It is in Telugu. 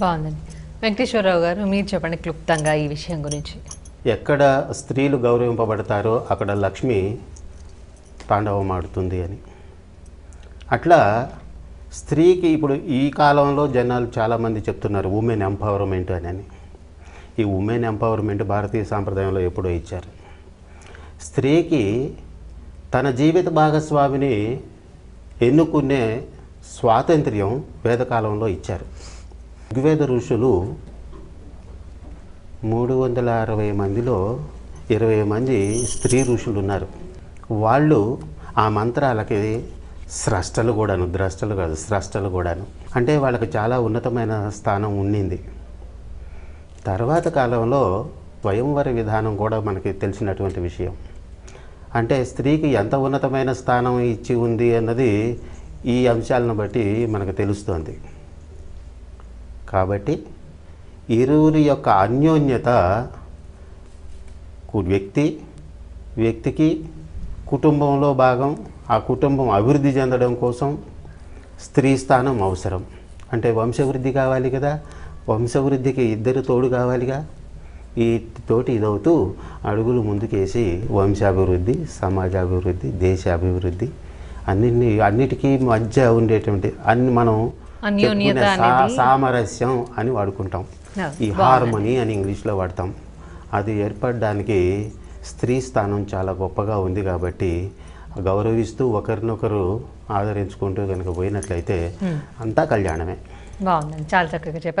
బాగుందండి. వెంకటేశ్వరరావు గారు మీరు చెప్పండి క్లుప్తంగా ఈ విషయం గురించి. ఎక్కడ స్త్రీలు గౌరవింపబడతారో అక్కడ లక్ష్మి తాండవమాడుతుంది అని. అట్లా స్త్రీకి ఇప్పుడు ఈ కాలంలో జనాలు చాలామంది చెప్తున్నారు ఉమెన్ ఎంపవర్మెంట్ అని అని. ఈ ఉమెన్ ఎంపవర్మెంట్ భారతీయ సాంప్రదాయంలో ఎప్పుడో ఇచ్చారు. స్త్రీకి తన జీవిత భాగస్వామిని ఎన్నుకునే స్వాతంత్ర్యం వేదకాలంలో ఇచ్చారు. ఋగ్వేద ఋషులు మూడు వందల అరవై మందిలో ఇరవై మంది స్త్రీ ఋషులు ఉన్నారు. వాళ్ళు ఆ మంత్రాలకి స్రష్టలు కూడాను ద్రష్టలు కాదు స్రష్టలు కూడాను. అంటే వాళ్ళకి చాలా ఉన్నతమైన స్థానం ఉండింది. తర్వాత కాలంలో స్వయంవర విధానం కూడా మనకి తెలిసినటువంటి విషయం. అంటే స్త్రీకి ఎంత ఉన్నతమైన స్థానం ఇచ్చి ఉంది అన్నది ఈ అంశాలను బట్టి మనకు తెలుస్తోంది. కాబట్టి ఇరువురి యొక్క అన్యోన్యత వ్యక్తి వ్యక్తికి కుటుంబంలో భాగం ఆ కుటుంబం అభివృద్ధి చెందడం కోసం స్త్రీ స్థానం అవసరం. అంటే వంశవృద్ధి కావాలి కదా వంశవృద్ధికి ఇద్దరు తోడు కావాలిగా. ఈ తోటి ఇదవుతూ అడుగులు ముందుకేసి వంశాభివృద్ధి సమాజాభివృద్ధి దేశాభివృద్ధి అన్నింటినీ అన్నిటికీ మధ్య ఉండేటువంటి అన్ని మనం అన్యోన్యత సామరస్యం అని వాడుకుంటాం. ఈ హార్మనీ అని ఇంగ్లీష్లో వాడతాం. అది ఏర్పడడానికి స్త్రీ స్థానం చాలా గొప్పగా ఉంది కాబట్టి గౌరవిస్తూ ఒకరినొకరు ఆదరించుకుంటూ కనుక పోయినట్లయితే అంతా కళ్యాణమే. బాగుందండి. చాలా చక్కగా చెప్పారు.